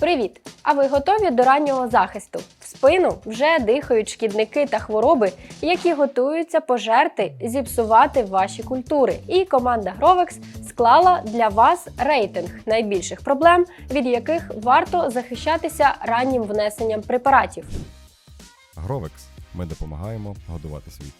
Привіт! А ви готові до раннього захисту? В спину вже дихають шкідники та хвороби, які готуються пожерти, зіпсувати ваші культури. І команда Grovex склала для вас рейтинг найбільших проблем, від яких варто захищатися раннім внесенням препаратів. Гровекс. Ми допомагаємо годувати світ.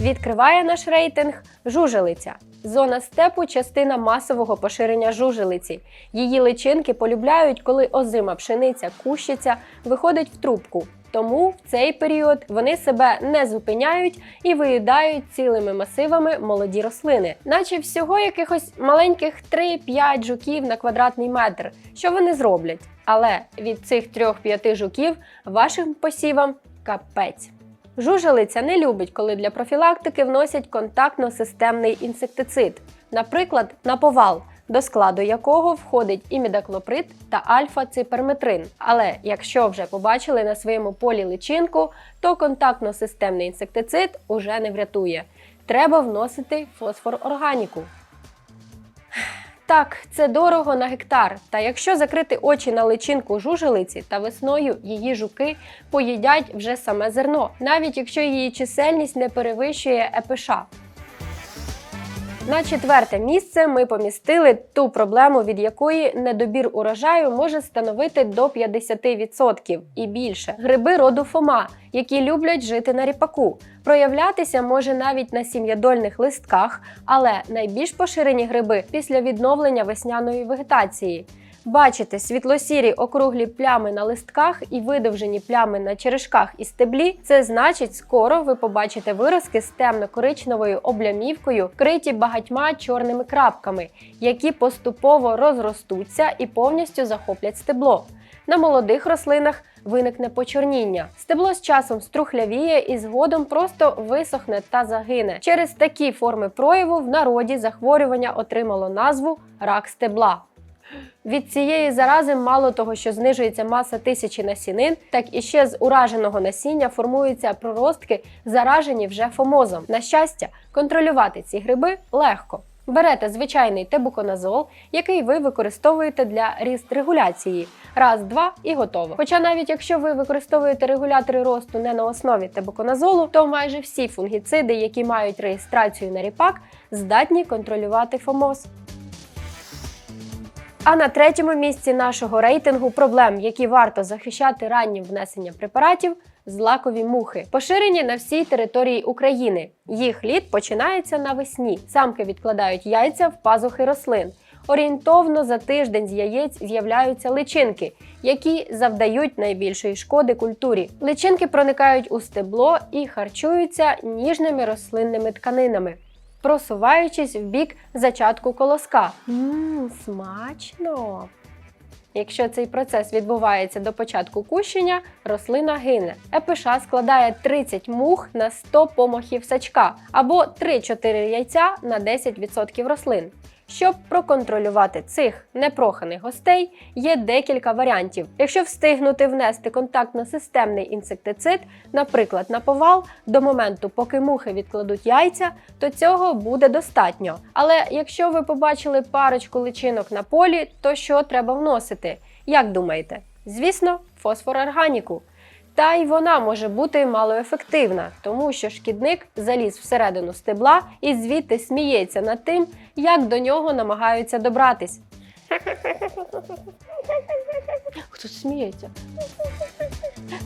Відкриває наш рейтинг жужелиця. Зона степу частина масового поширення жужелиці. Її личинки полюбляють, коли озима пшениця кущиться, виходить в трубку. Тому в цей період вони себе не зупиняють і виїдають цілими масивами молоді рослини, наче всього якихось маленьких 3-5 жуків на квадратний метр. Що вони зроблять? Але від цих 3-5 жуків вашим посівам капець. Жужелиця не любить, коли для профілактики вносять контактно-системний інсектицид, наприклад, наповал, до складу якого входить імідаклоприд та альфа-циперметрин. Але якщо вже побачили на своєму полі личинку, то контактно-системний інсектицид уже не врятує. Треба вносити фосфор-органіку. Так, це дорого на гектар. Та якщо закрити очі на личинку жужелиці та весною її жуки поїдять вже саме зерно, навіть якщо її чисельність не перевищує ЕПШ. На четверте місце ми помістили ту проблему, від якої недобір урожаю може становити до 50% і більше. Гриби роду Фома, які люблять жити на ріпаку. Проявлятися може навіть на сім'ядольних листках, але найбільш поширені гриби після відновлення весняної вегетації. Бачите світло-сірі округлі плями на листках і видовжені плями на черешках і стеблі. Це значить, скоро ви побачите виразки з темно-коричневою облямівкою, вкриті багатьма чорними крапками, які поступово розростуться і повністю захоплять стебло. На молодих рослинах виникне почорніння. Стебло з часом струхлявіє і згодом просто висохне та загине. Через такі форми прояву в народі захворювання отримало назву рак стебла. Від цієї зарази мало того, що знижується маса тисячі насінин, так і ще з ураженого насіння формуються проростки, заражені вже фомозом. На щастя, контролювати ці гриби легко. Берете звичайний тебуконазол, який ви використовуєте для ріст регуляції. Раз, два і готово. Хоча навіть якщо ви використовуєте регулятори росту не на основі тебуконазолу, то майже всі фунгіциди, які мають реєстрацію на ріпак, здатні контролювати фомоз. А на третьому місці нашого рейтингу проблем, які варто захищати раннім внесенням препаратів, злакові мухи, поширені на всій території України. Їх літ починається навесні. Самки відкладають яйця в пазухи рослин. Орієнтовно за тиждень з яєць з'являються личинки, які завдають найбільшої шкоди культурі. Личинки проникають у стебло і харчуються ніжними рослинними тканинами просуваючись в бік зачатку колоска. Мм, смачно! Якщо цей процес відбувається до початку кущення, рослина гине. ЕПШ складає 30 мух на 100 помахів сачка або 3-4 яйця на 10% рослин. Щоб проконтролювати цих непроханих гостей, є декілька варіантів. Якщо встигнути внести контактно-системний інсектицид, наприклад, на повал, до моменту, поки мухи відкладуть яйця, то цього буде достатньо. Але якщо ви побачили парочку личинок на полі, то що треба вносити? Як думаєте? Звісно, фосфорорганіку. Та й вона може бути малоефективна, тому що шкідник заліз всередину стебла і звідти сміється над тим, як до нього намагаються добратись. Хто сміється?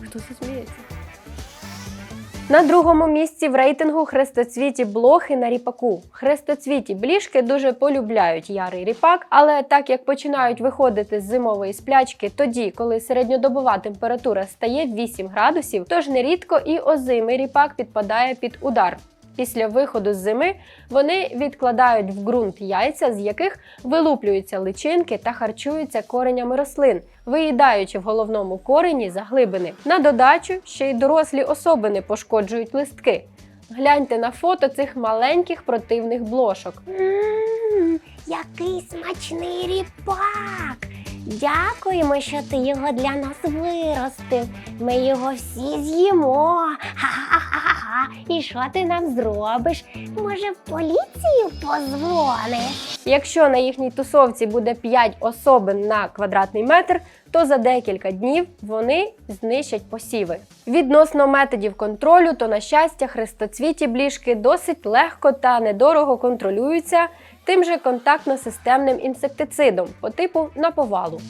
Хто це сміється? На другому місці в рейтингу хрестоцвіті блохи на ріпаку. Хрестоцвіті бліжки дуже полюбляють ярий ріпак, але так як починають виходити з зимової сплячки тоді, коли середньодобова температура стає 8 градусів, тож нерідко і озимий ріпак підпадає під удар. Після виходу з зими вони відкладають в ґрунт яйця, з яких вилуплюються личинки та харчуються коренями рослин, виїдаючи в головному корені заглибини. На додачу ще й дорослі особини пошкоджують листки. Гляньте на фото цих маленьких противних блошок. Ммм, який смачний ріпак! Дякуємо, що ти його для нас виростив. Ми його всі з'їмо. І що ти нам зробиш? Може, в поліцію позвониш? Якщо на їхній тусовці буде 5 особин на квадратний метр, то за декілька днів вони знищать посіви. Відносно методів контролю, то на щастя хрестоцвіті бліжки досить легко та недорого контролюються тим же контактно-системним інсектицидом по типу наповалу.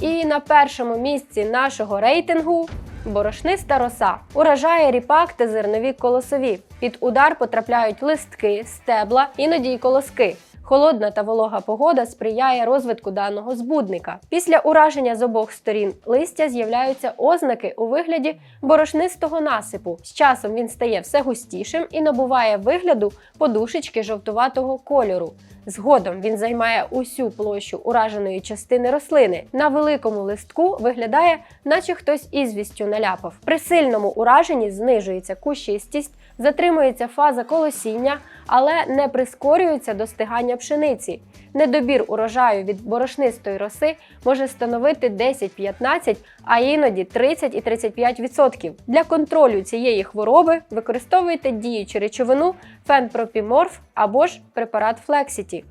І на першому місці нашого рейтингу борошниста роса. Уражає ріпак та зернові колосові. Під удар потрапляють листки, стебла, іноді й колоски. Холодна та волога погода сприяє розвитку даного збудника. Після ураження з обох сторін листя з'являються ознаки у вигляді борошнистого насипу. З часом він стає все густішим і набуває вигляду подушечки жовтуватого кольору. Згодом він займає усю площу ураженої частини рослини. На великому листку виглядає, наче хтось ізвістю наляпав. При сильному ураженні знижується кущистість, затримується фаза колосіння, але не прискорюється достигання пшениці. Недобір урожаю від борошнистої роси може становити 10-15, а іноді 30 і 35%. Для контролю цієї хвороби використовуйте діючу речовину фенпропіморф або ж препарат Флексіті.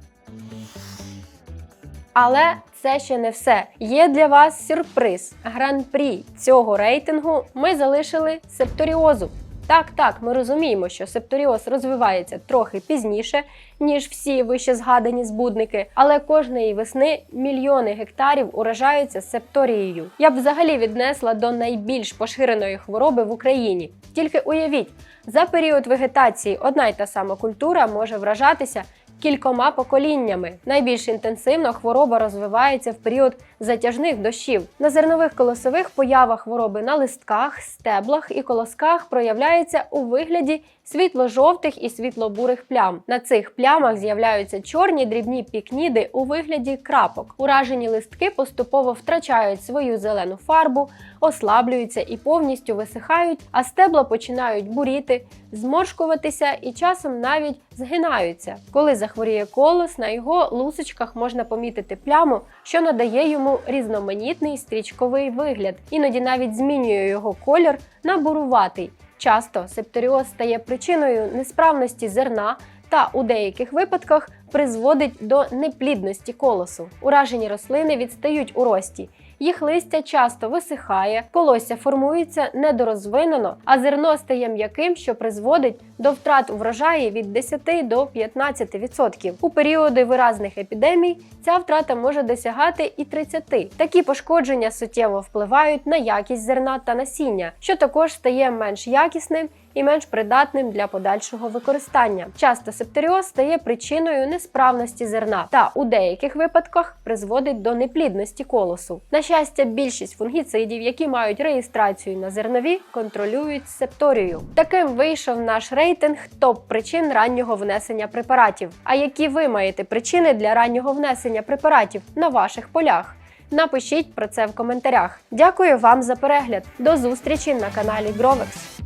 Але це ще не все. Є для вас сюрприз. Гран-прі цього рейтингу ми залишили септоріозу. Так, так, ми розуміємо, що септоріоз розвивається трохи пізніше, ніж всі вище згадані збудники, але кожної весни мільйони гектарів уражаються септорією. Я б взагалі віднесла до найбільш поширеної хвороби в Україні. Тільки уявіть, за період вегетації одна й та сама культура може вражатися кількома поколіннями. Найбільш інтенсивно хвороба розвивається в період затяжних дощів. На зернових колосових поява хвороби на листках, стеблах і колосках проявляється у вигляді світло-жовтих і світло-бурих плям. На цих плямах з'являються чорні дрібні пікніди у вигляді крапок. Уражені листки поступово втрачають свою зелену фарбу, ослаблюються і повністю висихають, а стебла починають буріти, зморшкуватися і часом навіть згинаються. Коли захворіє колос, на його лусочках можна помітити пляму, що надає йому різноманітний стрічковий вигляд, іноді навіть змінює його колір на буруватий. Часто септоріоз стає причиною несправності зерна та у деяких випадках призводить до неплідності колосу. Уражені рослини відстають у рості. Їх листя часто висихає, колосся формується недорозвинено, а зерно стає м'яким, що призводить до втрат у врожаї від 10 до 15%. У періоди виразних епідемій ця втрата може досягати і 30%. Такі пошкодження суттєво впливають на якість зерна та насіння, що також стає менш якісним і менш придатним для подальшого використання. Часто септоріоз стає причиною несправності зерна та у деяких випадках призводить до неплідності колосу. На щастя, більшість фунгіцидів, які мають реєстрацію на зернові, контролюють септорію. Таким вийшов наш рейтинг топ причин раннього внесення препаратів. А які ви маєте причини для раннього внесення препаратів на ваших полях? Напишіть про це в коментарях. Дякую вам за перегляд. До зустрічі на каналі Grovex.